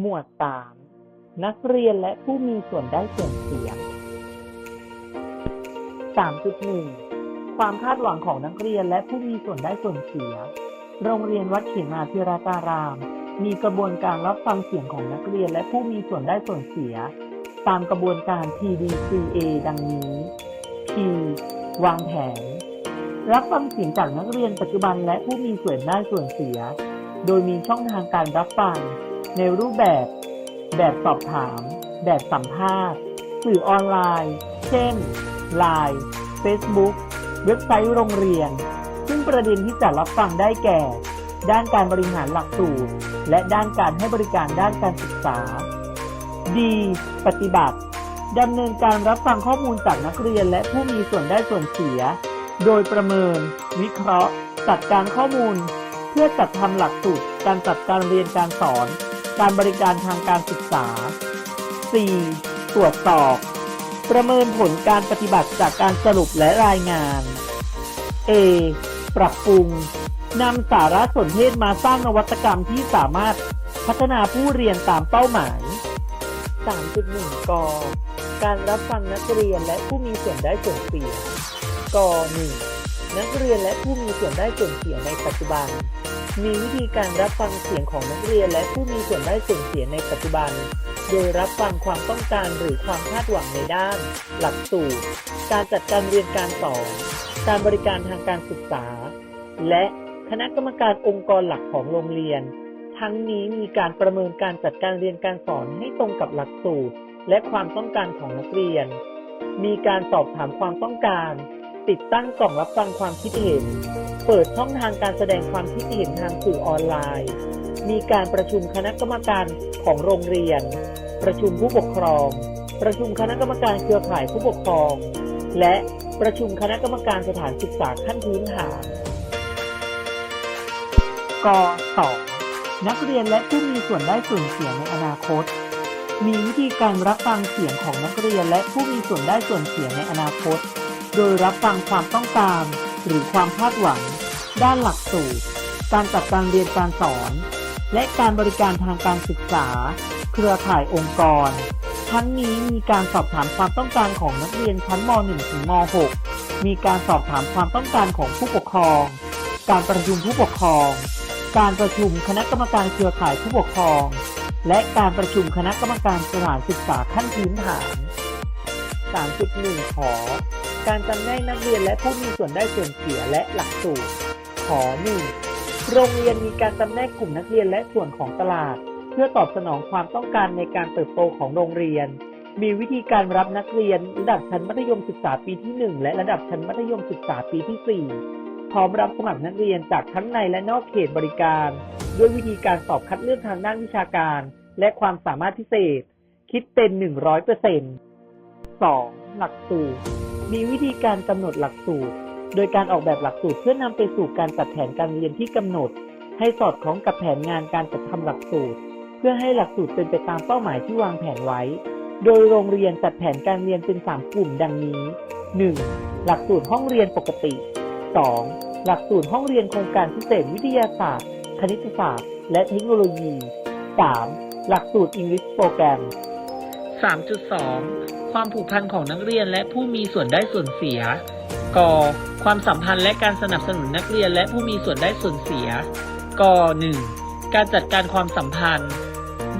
หมวด 3 นักเรียนและผู้มีส่วนได้ส่วนเสีย 3.1 ความคาดหวังของนักเรียนและผู้มีส่วนได้ส่วนเสีย โรงเรียนวัดเขียนมาธิราการาม มีกระบวนการรับฟังเสียงของนักเรียนและผู้มีส่วนได้ส่วนเสีย ตามกระบวนการ PDCA ดังนี้ P วางแผน รับฟังเสียงจากนักเรียนปัจจุบันและผู้มีส่วนได้ส่วนเสีย โดยมีช่องทางการรับฟัง ในรูปแบบ แบบสอบถาม แบบสัมภาษณ์ สื่อออนไลน์ เช่น Line Facebook เว็บไซต์โรงเรียน ซึ่งประเด็นที่จะรับฟังได้แก่ ด้านการบริหารหลักสูตร และด้านการให้บริการด้านการศึกษา D ปฏิบัติดำเนินการรับฟังข้อมูลจากนักเรียนและผู้มีส่วนได้ส่วนเสีย โดยประเมิน วิเคราะห์ จัดการข้อมูล เพื่อจัดทำหลักสูตรการจัดการเรียนการสอน การบริการทางการศึกษา 4. ตรวจสอบ ประเมินผลการปฏิบัติจากการสรุปและรายงาน A ปรับปรุงนำสารสนเทศมาสร้างนวัตกรรมที่สามารถพัฒนาผู้เรียนตามเป้าหมาย 3.1 ก การรับฟังนักเรียนและผู้มีส่วนได้ส่วนเสีย ก 1. นักเรียนและผู้มีส่วนได้ส่วนเสียในปัจจุบัน มีวิธีการรับฟังเสียงของนักเรียนและผู้มีส่วนได้ส่วนเสียในปัจจุบัน โดยรับฟังความต้องการหรือความคาดหวังในด้าน หลักสูตร การจัดการเรียนการสอน การบริการทางการศึกษา และคณะกรรมการองค์กรหลักของโรงเรียน ทั้งนี้มีการประเมินการจัดการเรียนการสอนให้ตรงกับหลักสูตร และความต้องการของนักเรียน มีการสอบถามความต้องการ ติดตั้งกล่องรับฟังความคิดเห็น เปิดช่องทางการแสดงความคิดเห็นทางสื่อออนไลน์ มีการประชุมคณะกรรมการของโรงเรียน ประชุมผู้ปกครอง ประชุมคณะกรรมการเครือข่ายผู้ปกครอง และประชุมคณะกรรมการสถานศึกษาขั้นพื้นฐานก 2. นักเรียนและผู้มีส่วนได้ส่วนเสียในอนาคต มีวิธีการรับฟังเสียงของนักเรียนและผู้มีส่วนได้ส่วนเสียในอนาคต โดยรับฟังความต้องการ หรือความคาดหวัง ด้านหลักสูตร การจัดการเรียนการสอน และการบริการทางการศึกษา เครือข่ายองค์กร ทั้งนี้มีการสอบถามความต้องการของนักเรียนชั้นม .1 ถึงม .6 มีการสอบถามความต้องการของผู้ปกครอง การประชุมผู้ปกครอง การประชุมคณะกรรมการเครือข่ายผู้ปกครอง และการประชุมคณะกรรมการสถานศึกษาขั้นพื้นฐาน 3.1ขอ การจำแนกนักเรียนและผู้มีส่วนได้ส่วนเสียและหลักสูตร ขอ 1. โรงเรียนมีการจำแนกกลุ่มนักเรียนและส่วนของตลาด เพื่อตอบสนองความต้องการในการเติบโตของโรงเรียน มีวิธีการรับนักเรียนระดับชั้นมัธยมศึกษาปีที่ 1 และระดับชั้นมัธยมศึกษาปีที่ 4 พร้อมรับสมัครนักเรียนจากทั้งในและนอกเขตบริการ ด้วยวิธีการสอบคัดเลือกทางด้านวิชาการ และความสามารถพิเศษ คิดเป็น 100% 2. หลักสูตร มีวิธีการกำหนดหลักสูตร โดยการออกแบบหลักสูตรเพื่อนำไปสู่การจัดแผนการเรียนที่กำหนด ให้สอดคล้องกับแผนงานการจัดทำหลักสูตร เพื่อให้หลักสูตรเป็นไปตามเป้าหมายที่วางแผนไว้ โดยโรงเรียนจัดแผนการเรียนเป็น 3 กลุ่มดังนี้ 1. หลักสูตรห้องเรียนปกติ 2. หลักสูตรห้องเรียนโครงการพิเศษวิทยาศาสตร์ คณิตศาสตร์ และเทคโนโลยี 3. หลักสูตร English Program 3.2 ความผูกพันของนักเรียนและผู้มีส่วนได้ส่วนเสีย ก ความสัมพันธ์และการสนับสนุนนักเรียนและผู้มีส่วนได้ส่วนเสีย ก 1. การจัดการความสัมพันธ์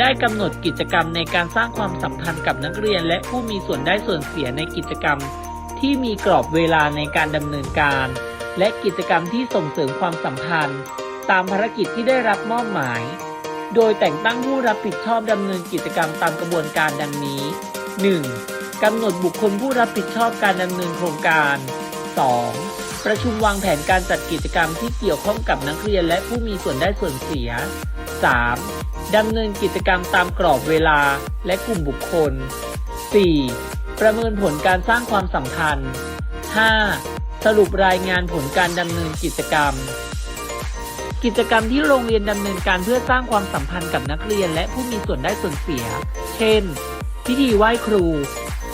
ได้กำหนดกิจกรรมในการสร้างความสัมพันธ์กับนักเรียนและผู้มีส่วนได้ส่วนเสียในกิจกรรม ที่มีกรอบเวลาในการดำเนินการ และกิจกรรมที่ส่งเสริมความสัมพันธ์ ตามภารกิจที่ได้รับมอบหมาย โดยแต่งตั้งผู้รับผิดชอบดำเนินกิจกรรมตามกระบวนการดังนี้ 1. กำหนดบุคคลผู้รับผิดชอบการดำเนินโครงการ 2. ประชุมวางแผนการจัดกิจกรรมที่เกี่ยวข้องกับนักเรียนและผู้มีส่วนได้ส่วนเสีย 3. ดำเนินกิจกรรมตามกรอบเวลาและกลุ่มบุคคล 4. ประเมินผลการสร้างความสัมพันธ์ 5. สรุปรายงานผลการดำเนินกิจกรรม กิจกรรมที่โรงเรียนดำเนินการเพื่อสร้างความสัมพันธ์กับนักเรียนและผู้มีส่วนได้ส่วนเสีย เช่น พิธีไหว้ครู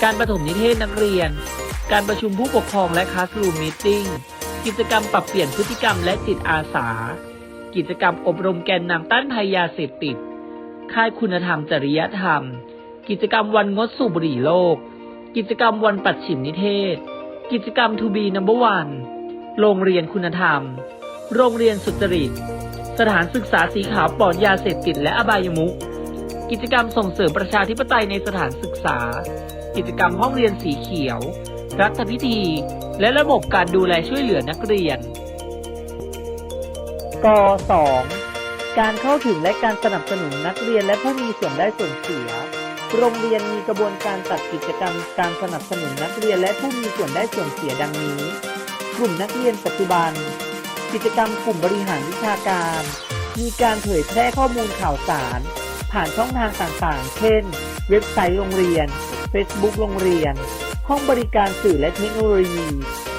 การประถมนิเทศนักเรียน การประชุมผู้ปกครองและคลาสรูมมีติ้งกิจกรรมปรับเปลี่ยนพฤติกรรมและจิตอาสา กิจกรรมอบรมแกนนำต้านภัยยาเสพติด ค่ายคุณธรรมจริยธรรม กิจกรรมวันงดสูบบุหรี่โลก กิจกรรมวันปัดฉิมนิเทศ กิจกรรมทูบีนัมเบอร์วัน โรงเรียนคุณธรรม โรงเรียนสุจริต สถานศึกษาสีขาวปลอดยาเสพติดและอบายมุขกิจกรรมส่งเสริมประชาธิปไตยในสถานศึกษา กิจกรรมห้องเรียนสีเขียว รัฐพิธี และระบบการดูแลช่วยเหลือนักเรียนก2การเข้าถึงและการสนับสนุนนักเรียนและผู้มีส่วนได้ส่วนเสีย โรงเรียนมีกระบวนการจัดกิจกรรม การสนับสนุนนักเรียนและผู้มีส่วนได้ส่วนเสียดังนี้ กลุ่มนักเรียนปัจจุบัน กิจกรรมกลุ่มบริหารวิชาการ มีการเผยแพร่ข้อมูลข่าวสาร ผ่านช่องทางต่างๆ เช่น เว็บไซต์โรงเรียน Facebook โรงเรียน ห้องบริการสื่อและเทคโนโลยี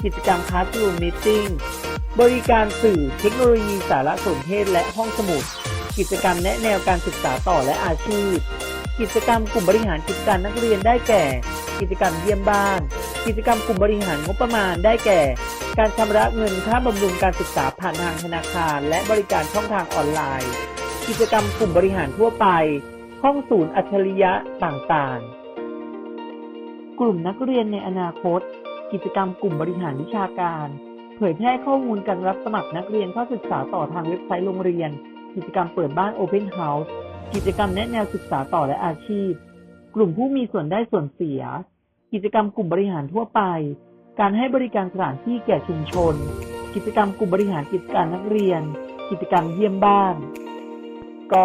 กิจกรรม Classroom Meeting บริการสื่อเทคโนโลยีสารสนเทศและห้องสมุด กิจกรรมแนะแนวการศึกษาต่อและอาชีพ กิจกรรมกลุ่มบริหารกิจการนักเรียนได้แก่ กิจกรรมเยี่ยมบ้าน กิจกรรมกลุ่มบริหารงบประมาณได้แก่ การชำระเงินค่าบำรุงการศึกษาผ่านทางธนาคาร และบริการช่องทางออนไลน์ กิจกรรมกลุ่มบริหารทั่วไป ห้องศูนย์อัจฉริยะต่างๆ กลุ่มนักเรียนในอนาคต กิจกรรมกลุ่มบริหารวิชาการ เผยแพร่ข้อมูลการรับสมัครนักเรียนเข้าศึกษาต่อทางเว็บไซต์โรงเรียน กิจกรรมเปิดบ้าน Open House กิจกรรมแนะแนวศึกษาต่อและอาชีพ กลุ่มผู้มีส่วนได้ส่วนเสีย กิจกรรมกลุ่มบริหารทั่วไป การให้บริการสถานที่แก่ชุมชน กิจกรรมกลุ่มบริหารกิจการนักเรียน กิจกรรมเยี่ยมบ้านก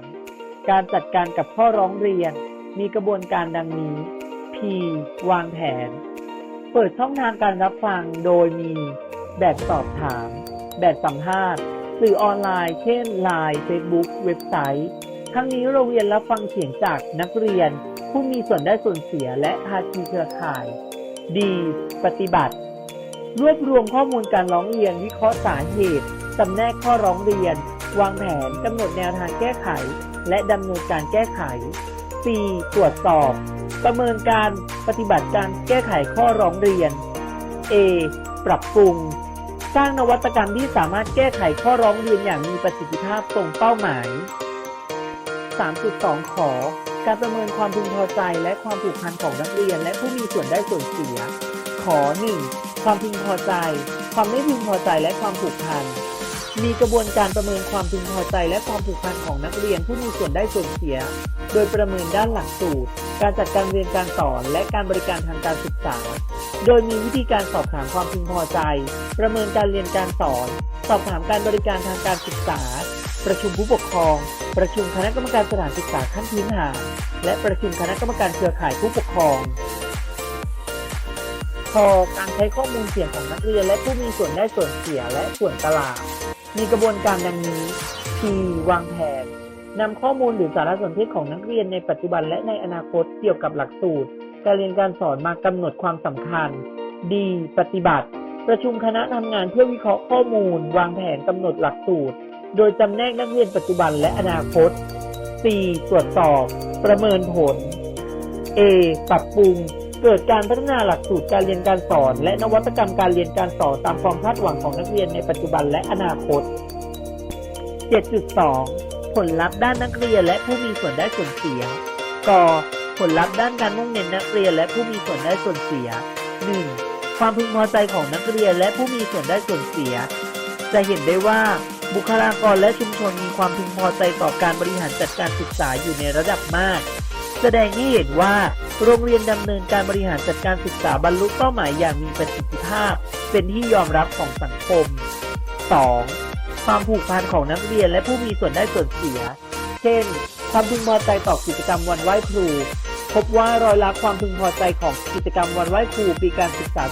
3 การจัดการกับข้อร้องเรียน มีกระบวนการดังนี้ P วางแผน เปิดช่องทางการรับฟังโดยมี แบบสอบถาม แบบสัมภาษณ์ สื่อออนไลน์ เช่น Line Facebook เว็บไซต์ ทั้งนี้โรงเรียนรับฟังเสียงจากนักเรียน ผู้มีส่วนได้ส่วนเสียและภาคีเครือข่าย D ปฏิบัติ รวบรวมข้อมูลการร้องเรียน วิเคราะห์สาเหตุจำแนกข้อร้องเรียน วางแผนกำหนดแนวทางแก้ไข และดำเนินการแก้ไข C ตรวจสอบ ประเมินการปฏิบัติการแก้ไขข้อร้องเรียน A ปรับปรุง สร้างนวัตกรรมที่สามารถแก้ไขข้อร้องเรียนอย่างมีประสิทธิภาพตรงเป้าหมาย 3.2 ขอ การประเมินความพึงพอใจและความผูกพันของนักเรียน และผู้มีส่วนได้ส่วนเสีย ขอ 1. ความพึงพอใจ ความไม่พึงพอใจและความผูกพัน มีกระบวนการประเมินความพึงพอใจ และความผูกพันของนักเรียนผู้มีส่วนได้ส่วนเสีย โดยประเมินด้านหลักสูตร การจัดการเรียนการสอน และการบริการทางการศึกษา โดยมีวิธีการสอบถามความพึงพอใจ ประเมินการเรียนการสอน สอบถามการบริการทางการศึกษา ประชุมผู้ปกครอง ประชุมคณะกรรมการสถานศึกษาขั้นพื้นฐาน และประชุมคณะกรรมการเครือข่ายผู้ปกครองพอการใช้ข้อมูลเสียงของนักเรียน และผู้มีส่วนได้ส่วนเสียและส่วนตลาด มีกระบวนการดังนี้ P วางแผนนำข้อมูลหรือสารสนเทศของนักเรียนในปัจจุบันและในอนาคตเกี่ยวกับหลักสูตร การเรียนการสอนมากำหนดความสำคัญ D ปฏิบัติ ประชุมคณะทำงานเพื่อวิเคราะห์ข้อมูล วางแผนกำหนดหลักสูตร โดยจำแนกนักเรียนปัจจุบันและอนาคต C ตรวจสอบ ประเมินผล A ปรับปรุง เกิดการพัฒนาหลักสูตรการเรียนการสอน และนวัตกรรมการเรียนการสอนตามความคาดหวังของนักเรียนในปัจจุบันและอนาคต 7.2 ผลลัพธ์ด้านนักเรียนและผู้มีส่วนได้ส่วนเสีย ก ผลลัพธ์ด้านการมุ่งเน้นนักเรียนและผู้มีส่วนได้ส่วนเสีย 1. ความพึงพอใจของนักเรียนและผู้มีส่วนได้ส่วนเสีย จะเห็นได้ว่า บุคลากรและชุมชนมีความพึงพอใจต่อการบริหารจัดการศึกษาอยู่ในระดับมาก แสดงให้เห็นว่า โรงเรียนดำเนินการบริหารจัดการศึกษาบรรลุเป้าหมายอย่างมีประสิทธิภาพ เป็นที่ยอมรับของสังคม 2. ความผูกพันของนักเรียนและผู้มีส่วนได้ส่วนเสีย เช่น ความพึงพอใจต่อกิจกรรมวันไหว้ครู พบว่ารอยละความพึงพอใจของกิจกรรมวันไหว้ครูปีการศึกษา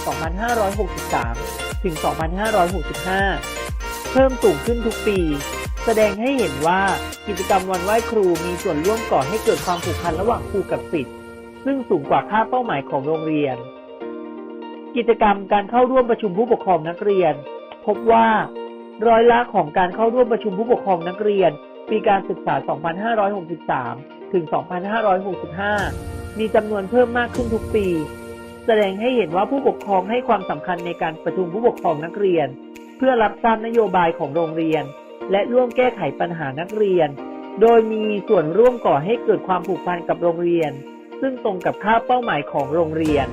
2563 ถึง 2565 เพิ่มสูงขึ้นทุกปี แสดงให้เห็นว่ากิจกรรมวันไหว้ครูมีส่วนร่วมก่อให้เกิดความผูกพันระหว่างครูกับศิษย์ซึ่งสูงกว่าค่าเป้าหมายของโรงเรียน กิจกรรมการเข้าร่วมประชุมผู้ปกครองนักเรียน พบว่าร้อยละของการเข้าร่วมประชุมผู้ปกครองนักเรียน ปีการศึกษา 2563 ถึง 2565 มีจำนวนเพิ่มมากขึ้นทุกปี แสดงให้เห็นว่าผู้ปกครองให้ความสำคัญในการประชุมผู้ปกครองนักเรียน เพื่อรับทราบนโยบายของโรงเรียน และร่วมแก้ไขปัญหานักเรียน โดยมีส่วนร่วมก่อให้เกิดความผูกพันกับโรงเรียน ซึ่งตรงกับค่าเป้าหมายของโรงเรียน